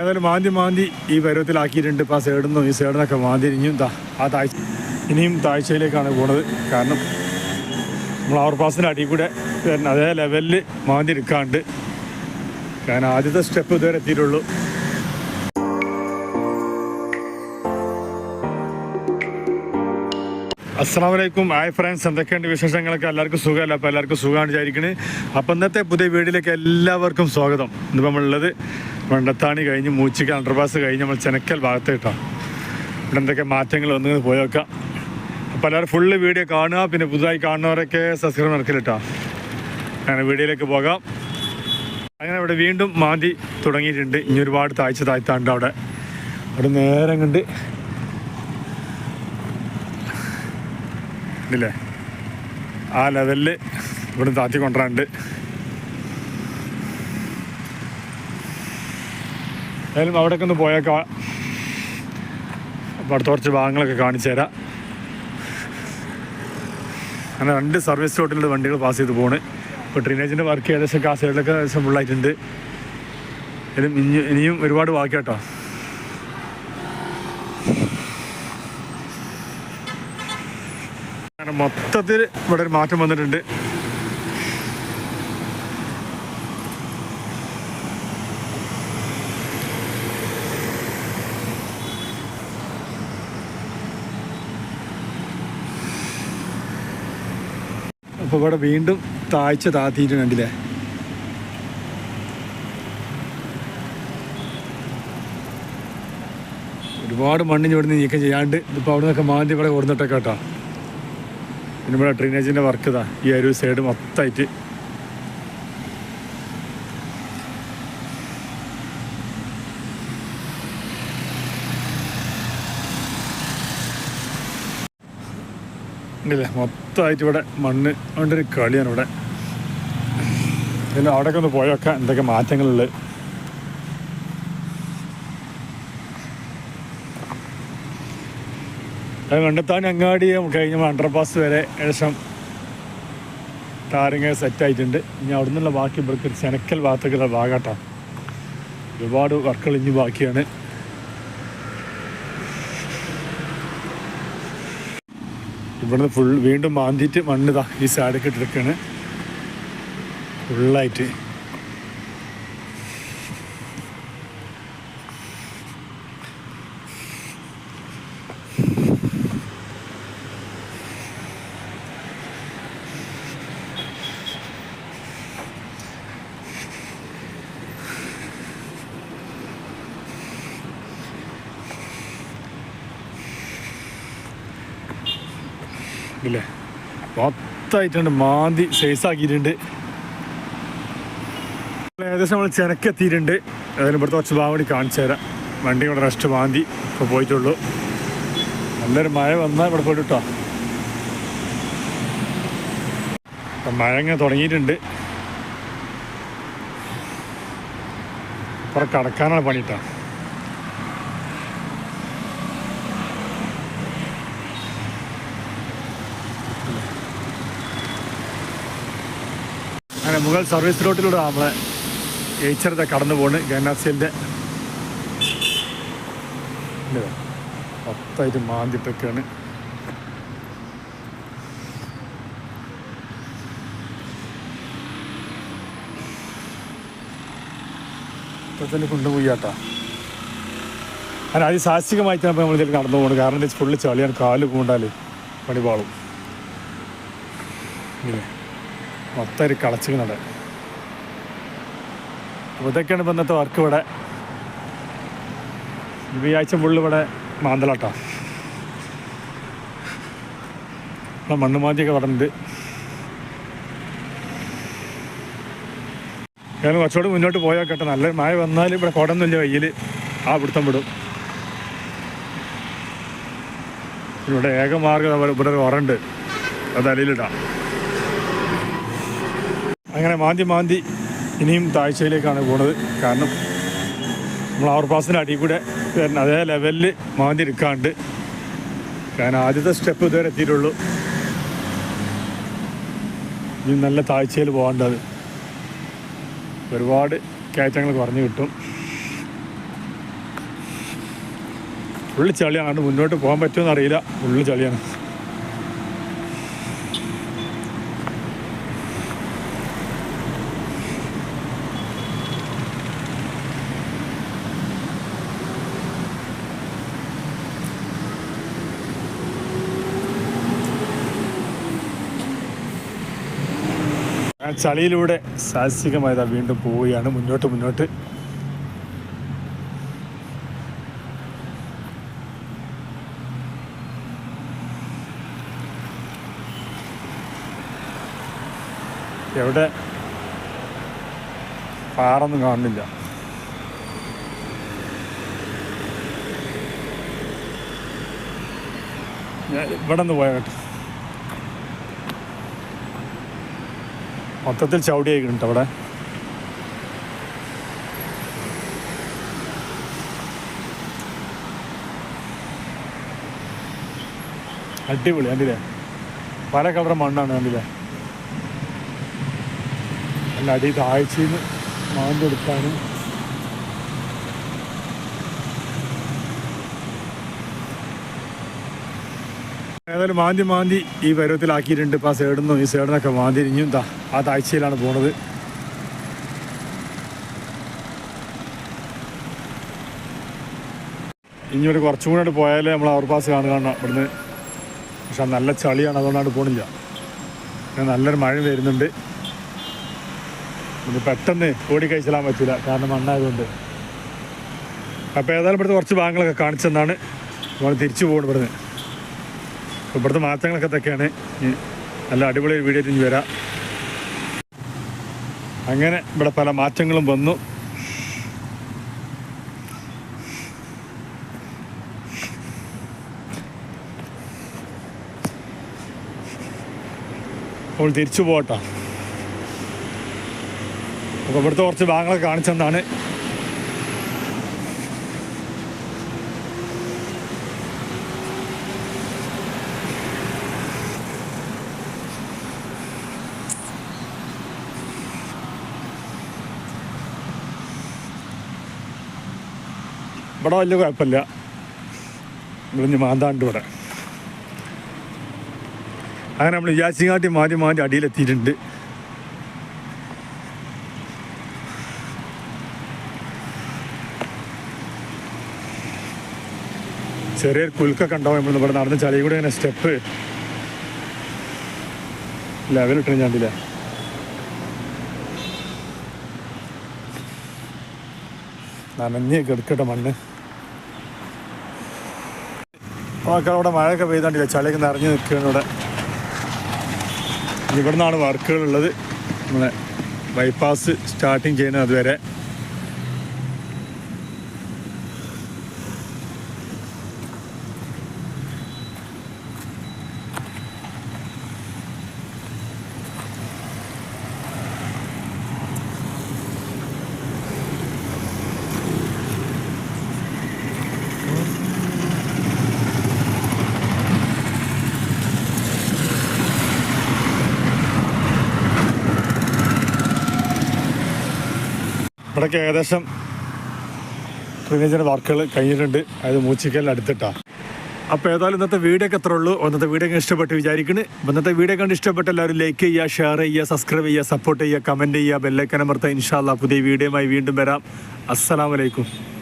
ഏതായാലും മാന്തി മാന്തി ഈ പരുവത്തിലാക്കിയിട്ടുണ്ട്. ഇപ്പോൾ ആ സൈഡിൽ നിന്നും ഈ സൈഡിൽ നിന്നൊക്കെ മാന്തി ഇനിയും ആ താഴ്ച ഇനിയും താഴ്ചയിലേക്കാണ് പോണത്. കാരണം നമ്മൾ അവർ പാസിന്റെ അടിയിൽ കൂടെ വരുന്ന അതേ ലെവലിൽ മാന്തി എടുക്കാണ്ട്. കാരണം ആദ്യത്തെ സ്റ്റെപ്പ് ഇതുവരെ എത്തിയിട്ടുള്ളൂ. അസ്സാം വലൈക്കും ഹായ് ഫ്രണ്ട്സ് എന്തൊക്കെയുണ്ട് വിശേഷങ്ങളൊക്കെ? എല്ലാവർക്കും സുഖമല്ല? അപ്പോൾ എല്ലാവർക്കും സുഖമാണ് വിചാരിക്കുന്നത് അപ്പോൾ ഇന്നത്തെ പുതിയ വീഡിയോയിലേക്ക് എല്ലാവർക്കും സ്വാഗതം. ഇന്നിപ്പോൾ നമ്മളുള്ളത് വെണ്ടത്താണി കഴിഞ്ഞ് മൂച്ചിക്ക് അണ്ടർപാസ് കഴിഞ്ഞ് നമ്മൾ ചെനക്കൽ ഭാഗത്ത് കേട്ടോ ഇവിടെ എന്തൊക്കെ മാറ്റങ്ങൾ ഒന്ന് പോയി നോക്കാം. അപ്പോൾ എല്ലാവരും ഫുള്ള് വീഡിയോ കാണുക പിന്നെ പുതുതായി കാണുന്നവരൊക്കെ സബ്സ്ക്രൈബ് നടക്കില്ല കേട്ടോ അങ്ങനെ വീഡിയോയിലേക്ക് പോകാം. അങ്ങനെ ഇവിടെ വീണ്ടും മാന്തി തുടങ്ങിയിട്ടുണ്ട്. ഇനി ഒരുപാട് താഴ്ച താഴ്ത്താണ്ട് അവിടെ. അവിടെ നേരം കണ്ട്. ഇല്ലേ? ആ ലെവലിൽ ഇവിടെ താത്തി കൊണ്ടുവരാണ്ട് ഏതായാലും അവിടെയൊക്കെ ഒന്ന് പോയേക്കാം. അപ്പോൾ അടുത്ത കുറച്ച് ഭാഗങ്ങളൊക്കെ കാണിച്ചു തരാം. അങ്ങനെ രണ്ട് സർവീസ് റോട്ടിലുള്ള വണ്ടികൾ പാസ് ചെയ്ത് പോണ്. ഇപ്പോൾ ഡ്രെയിനേജിന്റെ വർക്ക് ഏകദേശം ആ സൈഡിലൊക്കെ ഏകദേശം ഫുള്ളായിട്ടുണ്ട് ഇനിയും ഇനി- ഇനിയും ഒരുപാട് ബാക്കി കേട്ടോ മൊത്തത്തിൽ ഇവിടെ ഒരു മാറ്റം വന്നിട്ടുണ്ട്. അപ്പോൾ ഇവിടെ വീണ്ടും താഴ്ച താത്തിയിട്ട് കണ്ടില്ലേ ഒരുപാട് മണ്ണിന് ഇവിടുന്ന് നീക്കം ചെയ്യാണ്ട് ഇതിപ്പോൾ അവിടെ നിന്നൊക്കെ മാന്തി ഇവിടെ കൊടുത്തിട്ടൊക്കെ കേട്ടോ. പിന്നെ ഇവിടെ ഡ്രെയിനേജിന്റെ വർക്ക് ഇതാ. ഈ ഒരു സൈഡ് മൊത്തമായിട്ട് ഉണ്ടല്ലേ മൊത്തമായിട്ട് ഇവിടെ മണ്ണ് കൊണ്ടൊരു കളിയാണ് ഇവിടെ. പിന്നെ അവിടെയൊക്കെ ഒന്ന് പോയൊക്കെ എന്തൊക്കെ മാറ്റങ്ങളുള്ളത് കണ്ടെത്താൻ അങ്ങാടി കഴിഞ്ഞ അണ്ടർപാസ് വരെ ഏകദേശം ടാറിങ് സെറ്റായിട്ടുണ്ട് ഇനി അവിടെ നിന്നുള്ള ബാക്കി ഇവർക്ക് ചെനക്കൽ ഭാഗത്തേക്കുള്ള ഭാഗമാട്ടോ ഒരുപാട് വർക്കുകൾ ഇനി ബാക്കിയാണ്. ഇവിടുന്ന് ഫുൾ വീണ്ടും മാന്തിയിട്ട് മണ്ണ് ഇതാ ഈ സൈഡൊക്കെ ഇട്ടെടുക്കുകയാണ് ഫുള്ളായിട്ട് ഇല്ലേ? മൊത്തമായിട്ടുണ്ട്. മാന്തി സൈസാക്കിയിട്ടുണ്ട്. ഏകദേശം നമ്മൾ ചെനക്കെത്തിയിട്ടുണ്ട്. അതിന് ഇവിടുത്തെ കുറച്ച് ഭാഗം കൂടി കാണിച്ചു തരാം. വണ്ടി ഇവിടെ റെസ്റ്റ് മാന്തി ഇപ്പോൾ പോയിട്ടുള്ളൂ. നല്ലൊരു മഴ വന്നാൽ ഇവിടെ പോയിട്ട് കേട്ടോ മഴ ഇങ്ങനെ തുടങ്ങിയിട്ടുണ്ട്. കുറെ കടക്കാനാണ് പണി അങ്ങനെ മുഗൾ സർവീസ് റോട്ടിലൂടെ നമ്മളെ ഏച്ചറത്തെ കടന്നു പോണ്. ഗന്നാസിലിന്റെ മൊത്തമായിട്ട് മാന്തിട്ടൊക്കെയാണ് ഇപ്പം തന്നെ കൊണ്ടുപോയി കേട്ടോ അങ്ങനെ അതിസാഹസികമായിട്ടാണ് തന്നെ നമ്മൾ ഇതിൽ കടന്നു പോകുന്നത് കാരണം ഫുള്ള് ചളിയാണ്. കാൽ കൂണ്ടാൽ പണി പാളും. ഇല്ലേ? മൊത്തം ഒരു കളച്ചിങ്ങനടെ അപ്പോൾ ഇതൊക്കെയാണ് ഇപ്പം ഇന്നത്തെ വർക്ക് ഇവിടെ. ഈ ആഴ്ച ഫുള്ള് ഇവിടെ മാന്തലാട്ടോ. ഇവിടെ മണ്ണ് മാന്തിയൊക്കെ ഇവിടെ ഉണ്ട് ഞാൻ കുറച്ചുകൂടി മുന്നോട്ട് പോയാൽ കേട്ടോ. നല്ല മായ വന്നാൽ ഇവിടെ കുടമൊന്നുമില്ല വെയിൽ ആ പിടുത്തം വിടും. ഇവിടെ ഏകമാർഗം ഇവിടെ ഒരു ഉറണ്ട് അത് അലയിലിടാം അങ്ങനെ മാന്തി മാന്തി ഇനിയും താഴ്ചയിലേക്കാണ് പോണത്. കാരണം നമ്മൾ അവർ പാസിന്റെ അടിയിൽ കൂടെ വരുന്ന അതേ ലെവലിൽ മാന്തി എടുക്കാണ്ട്. കാരണം ആദ്യത്തെ സ്റ്റെപ്പ് ഇതുവരെ എത്തിയിട്ടുള്ളൂ. ഇനി നല്ല താഴ്ചയിൽ പോകേണ്ടത്. ഒരുപാട് കയറ്റങ്ങൾ കുറഞ്ഞു കിട്ടും. ഫുള്ള് ചളിയാണ്. മുന്നോട്ട് പോകാൻ പറ്റുമെന്നറിയില്ല ഫുള്ള് ചളിയാണ്. ആ ചളിയിലൂടെ സാഹസികമായതാ വീണ്ടും പോവുകയാണ്. മുന്നോട്ട് മുന്നോട്ട്. എവിടെ? പാറൊന്നും കാണുന്നില്ല. ഇവിടെ നിന്ന് പോയ മൊത്തത്തിൽ ചവിടിയായിട്ടുണ്ട് അവിടെ. അടിപൊളി കണ്ടില്ലേ? പല കളർ മണ്ണാണ് കണ്ടില്ലേ? അല്ല അടി താഴ്ചയിൽ നിന്ന് മാന്തെടുക്കാനും ഏതായാലും മാന്തി മാന്തി ഈ പരുവത്തിലാക്കിയിട്ടുണ്ട്. ഇപ്പം ആ സൈഡിൽ ഈ സൈഡിൽ നിന്നൊക്കെ മാന്തി ഇനിയും ദാ ആ താഴ്ചയിലാണ് പോണത്. ഇനി ഒരു കുറച്ചും കൂടെ പോയാലേ നമ്മൾ അവർ പാസ് കാണുക കാണാം ഇവിടുന്ന്. പക്ഷെ നല്ല ചളിയാണ് അതുകൊണ്ടാണ് പോണില്ല. നല്ലൊരു മഴ വരുന്നുണ്ട്. ഇത് പെട്ടെന്ന് ഓടി കഴിച്ചിടാൻ പറ്റില്ല കാരണം മണ്ണായതുകൊണ്ട്. അപ്പോൾ ഏതായാലും ഇവിടുത്തെ കുറച്ച് ഭാഗങ്ങളൊക്കെ കാണിച്ചെന്നാണ് നമ്മൾ തിരിച്ചു പോകുന്നത് ഇവിടുന്ന്. ഇവിടുത്തെ മാറ്റങ്ങളൊക്കെ ഇതൊക്കെയാണ്. നല്ല അടിപൊളി വീഡിയോ ഇനി വരാം. അങ്ങനെ ഇവിടെ പല മാറ്റങ്ങളും വന്നു. അപ്പോൾ തിരിച്ചു പോകട്ടോ. അപ്പോൾ ഇവിടുത്തെ കുറച്ച് ഭാഗങ്ങളൊക്കെ കാണിച്ചെന്നാണ് ഇവിടെ വലിയ കുഴപ്പമില്ല. ഇവിടെ ഇനി മാന്താണ്ട് ഇവിടെ. അങ്ങനെ നമ്മൾ വിചാരിച്ചിങ്ങാട്ടി മാറ്റി മാറ്റി അടിയിലെത്തിയിട്ടുണ്ട്. ചെറിയൊരു കുൽക്കൊക്കെ ഉണ്ടാവും നമ്മൾ ഇവിടെ നടന്ന് ചളി കൂടെ ഇങ്ങനെ സ്റ്റെപ്പ് ലെവലിട്ട് ഞാണ്ടില്ല നനഞ്ഞ് കിടക്കട്ടെ മണ്ണ്. ഒക്കെ അവിടെ മഴയൊക്കെ പെയ്താണ്ടില്ല? ചളിയൊക്കെ നിറഞ്ഞു നിൽക്കുകയാണ് ഇവിടെ. ഇവിടെ നിന്നാണ് വർക്കുകളുള്ളത്. നമ്മളെ ബൈപ്പാസ് സ്റ്റാർട്ടിങ് ചെയ്യുന്നത് അതുവരെ. ഇവിടെയൊക്കെ ഏകദേശം ഡ്രെയിനേജിന്റെ വർക്കുകൾ കഴിഞ്ഞിട്ടുണ്ട്. അതായത് മൂച്ചിക്കലിൽ അടുത്തിട്ടാണ് അപ്പോൾ ഏതായാലും ഇന്നത്തെ വീഡിയോ ഒക്കെ ഉള്ളൂ ഇന്നത്തെ വീഡിയോ ഒക്കെ ഇഷ്ടപ്പെട്ട് വിചാരിക്കുന്നു. അപ്പോൾ ഇന്നത്തെ വീഡിയോ കണ്ട് ഇഷ്ടപ്പെട്ട എല്ലാവരും ലൈക്ക് ചെയ്യുക ഷെയർ ചെയ്യുക സബ്സ്ക്രൈബ് ചെയ്യുക സപ്പോർട്ട് ചെയ്യുക കമന്റ് ചെയ്യുക ബെല്ലൈക്കൻ ഇൻഷാല്ല പുതിയ വീഡിയോയുമായി വീണ്ടും വരാം. അസ്സലാമലൈക്കും